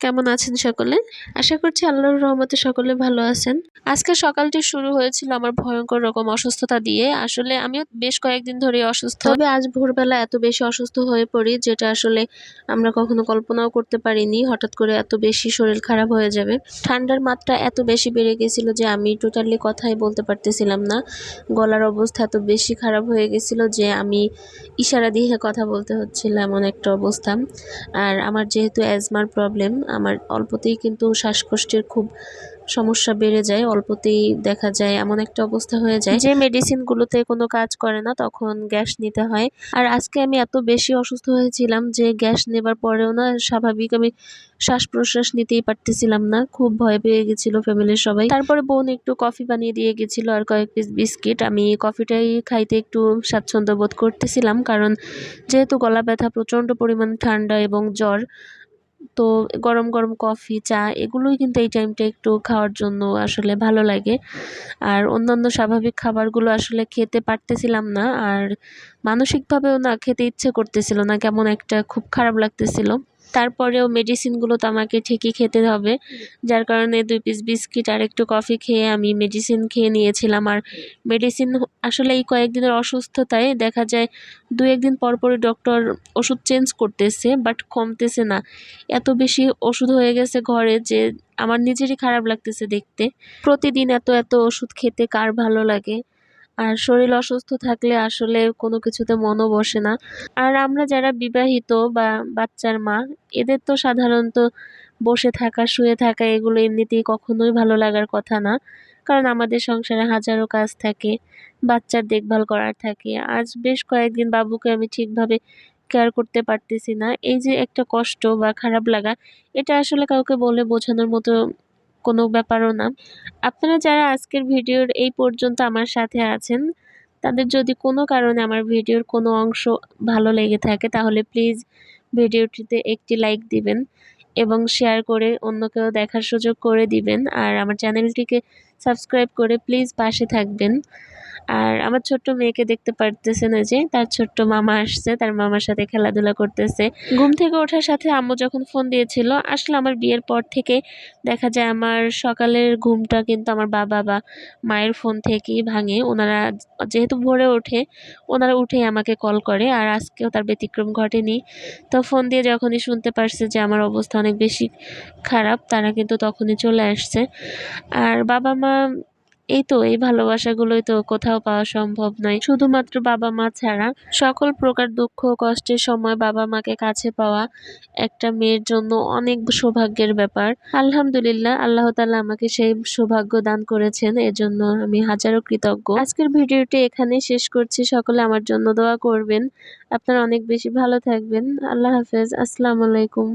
কেমন আছেন সকলে? আশা করছি আল্লাহর রহমতে সকলে ভালো আছেন। আজকে সকালটি শুরু হয়েছিল আমার ভয়ঙ্কর রকম অসুস্থতা দিয়ে। আসলে আমিও বেশ কয়েকদিন ধরে অসুস্থ। তবে আজ ভোরবেলা এত বেশি অসুস্থ হয়ে পড়ি, যেটা আসলে আমরা কখনো কল্পনাও করতে পারিনি। হঠাৎ করে এত বেশি শরীর খারাপ হয়ে যাবে। ঠান্ডার মাত্রা এত বেশি বেড়ে গেছিল যে আমি টোটালি কথাই বলতে পারতেছিলাম না। গলার অবস্থা এত বেশি খারাপ হয়ে গেছিল যে আমি ইশারা দিয়ে কথা বলতে হচ্ছিল এমন একটা অবস্থা। আর আমার যেহেতু অ্যাজমার প্রবলেম আমার অল্পতেই কিন্তু শ্বাসকষ্টের খুব সমস্যা বেড়ে যায়, অল্পতেই দেখা যায় এমন একটা অবস্থা হয়ে যায় যে মেডিসিনগুলোতে কোনো কাজ করে না, তখন গ্যাস নিতে হয়। আর আজকে আমি এত বেশি অসুস্থ হয়েছিলাম যে গ্যাস নেবার পরেও না স্বাভাবিক আমি শ্বাস প্রশ্বাস নিতেই পারতেছিলাম না, খুব ভয় পেয়ে গেছিল ফ্যামিলির সবাই। তারপরে বোন একটু কফি বানিয়ে দিয়ে গেছিল আর কয়েক পিস বিস্কিট আমি কফিটাই খাইতে একটু স্বাচ্ছন্দ্য বোধ করতেছিলাম, কারণ যেহেতু গলা ব্যথা, প্রচণ্ড পরিমাণ ঠান্ডা এবং জ্বর তো গরম গরম কফি, চা এগুলোই কিন্তু এই টাইমটা একটু খাওয়ার জন্য আসলে ভালো লাগে। আর অন্যান্য স্বাভাবিক খাবারগুলো আসলে খেতে পারতেছিলাম না, আর মানসিকভাবেও না খেতে ইচ্ছে করতেছিল না, কেমন একটা খুব খারাপ লাগতেছিল। তারপরেও মেডিসিনগুলো তো আমাকে ঠিকই খেতে হবে। যার কারণে দুই পিস বিস্কিট আর একটু কফি খেয়ে আমি মেডিসিন খেয়ে নিয়েছিলাম। আর মেডিসিন আসলে এই কয়েকদিনের অসুস্থতায় দেখা যায় দু একদিন পর পরই ডক্টর ওষুধ চেঞ্জ করতেছে বাট কমতেছে না। এত বেশি ওষুধ হয়ে গেছে ঘরে যে আমার নিজেরই খারাপ লাগতেছে দেখতে। প্রতিদিন এত এত ওষুধ খেতে কার ভালো লাগে? আর শরীর অসুস্থ থাকলে আসলে কোনো কিছুতে মনও বসে না। আর আমরা যারা বিবাহিত বা বাচ্চার মা, এদের তো সাধারণত বসে থাকা, শুয়ে থাকা এগুলো এমনিতেই কখনোই ভালো লাগার কথা না। কারণ আমাদের সংসারে হাজারো কাজ থাকে, বাচ্চার দেখভাল করার থাকে। আজ বেশ কয়েকদিন বাবুকে আমি ঠিকভাবে কেয়ার করতে পারতেছি না। এই যে একটা কষ্ট বা খারাপ লাগা, এটা আসলে কাউকে বলে বোঝানোর মতো কোনো ব্যাপারও না। আপনারা যারা আজকের ভিডিওর এই পর্যন্ত আমার সাথে আছেন, তাদের যদি কোনো কারণে আমার ভিডিওর কোনো অংশ ভালো লেগে থাকে, তাহলে প্লিজ ভিডিওটিতে একটি লাইক দিবেন এবং শেয়ার করে অন্যকেও দেখার সুযোগ করে দিবেন। আর আমার চ্যানেলটিকে সাবস্ক্রাইব করে প্লিজ পাশে থাকবেন। আর আমার ছোট্ট মেয়েকে দেখতে পারতেছে না যে, তার ছোট্ট মামা আসছে, তার মামার সাথে খেলাধুলা করতেছে। ঘুম থেকে ওঠার সাথে আম্মু যখন ফোন দিয়েছিল, আসলে আমার বিয়ের পর থেকে দেখা যায় আমার সকালের ঘুমটা কিন্তু আমার বাবা বা মায়ের ফোন থেকেই ভাঙে। ওনারা যেহেতু ভোরে ওঠে, ওনারা উঠেই আমাকে কল করে, আর আজকেও তার ব্যতিক্রম ঘটেনি। তো ফোন দিয়ে যখনই শুনতে পারছে যে আমার অবস্থা অনেক বেশি খারাপ, তারা কিন্তু তখনই চলে আসছে। আর বাবা মা এই তো, এই ভালোবাসাগুলোই তো কোথাও পাওয়া সম্ভব নয়। শুধুমাত্র বাবা মা ছাড়া সকল প্রকার দুঃখ, কষ্টের সময় বাবা মাকে কাছে পাওয়া একটা মেয়ের জন্য অনেক সৌভাগ্যের ব্যাপার। আলহামদুলিল্লাহ, আল্লাহ তালা আমাকে সেই সৌভাগ্য দান করেছেন, এজন্য আমি হাজারো কৃতজ্ঞ। আজকের ভিডিওটি এখানে শেষ করছি। সকলে আমার জন্য দোয়া করবেন। আপনারা অনেক বেশি ভালো থাকবেন। আল্লাহ হাফেজ। আসসালামু আলাইকুম।